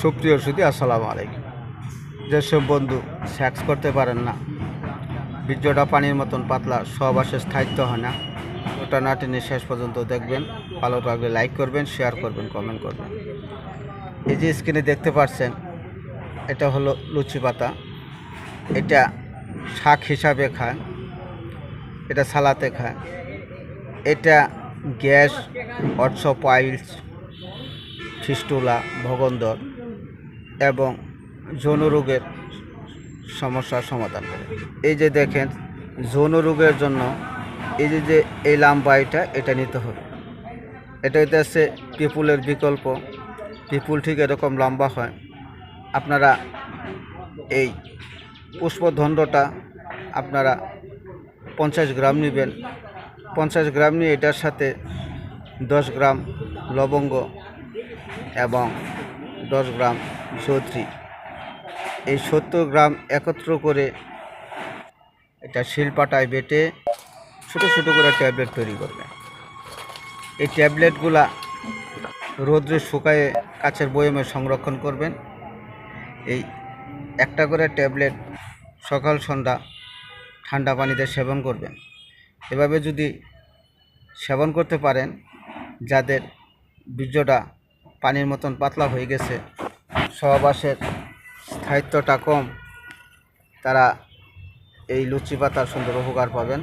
সুপ্রিয় সুদী আসসালামু আলাইকুম। যেসব বন্ধু সেক্স করতে পারেন না, বীর্যটা পানির মতন পাতলা সহবাসের স্থায়িত্ব হয় না। ওটা না টেনে শেষ পর্যন্ত দেখবেন, ভালো লাগলে লাইক করবেন শেয়ার করবেন কমেন্ট করবেন। এই যে স্ক্রিনে দেখতে পাচ্ছেন, এটা হলো লুচি পাতা। এটা শাক হিসাবে খায়, এটা সালাতে খায়। এটা গ্যাস, অর্থ পাইলস ফিস্টুলা ভগন্দর এবং যৌন রোগের সমস্যার সমাধান করে। এই যে দেখেন যৌন রোগের জন্য এই যে যে এই লাম্বাইটা, এটা এটা নিতে হবে। এটা হইতেছে পিপুলের বিকল্প। পিপুল ঠিক এরকম লম্বা হয়। আপনারা এই পুষ্পধণ্ডটা আপনারা পঞ্চাশ গ্রাম নেবেন। পঞ্চাশ গ্রাম নিয়ে এটার সাথে দশ গ্রাম লবঙ্গ এবং দশ গ্রাম সৌত্রী। এই সত্তর গ্রাম একত্র করে এটা শিলপাটায় বেটে ছোটো ছোটো করে ট্যাবলেট তৈরি করবে। এই ট্যাবলেটগুলা রোদ্রে শুকায়ে কাছের বয়মে সংরক্ষণ করবেন। এই একটা করে ট্যাবলেট সকাল, সন্ধ্যা ঠান্ডা পানিতে সেবন করবেন। এভাবে যদি সেবন করতে পারেন, যাদের বীর্যটা পানির মতন পাতলা হয়ে গেছে। সহবাসের স্থায়িত্বটা কম। তারা এই লুচি পাতার সুন্দর উপকার পাবেন।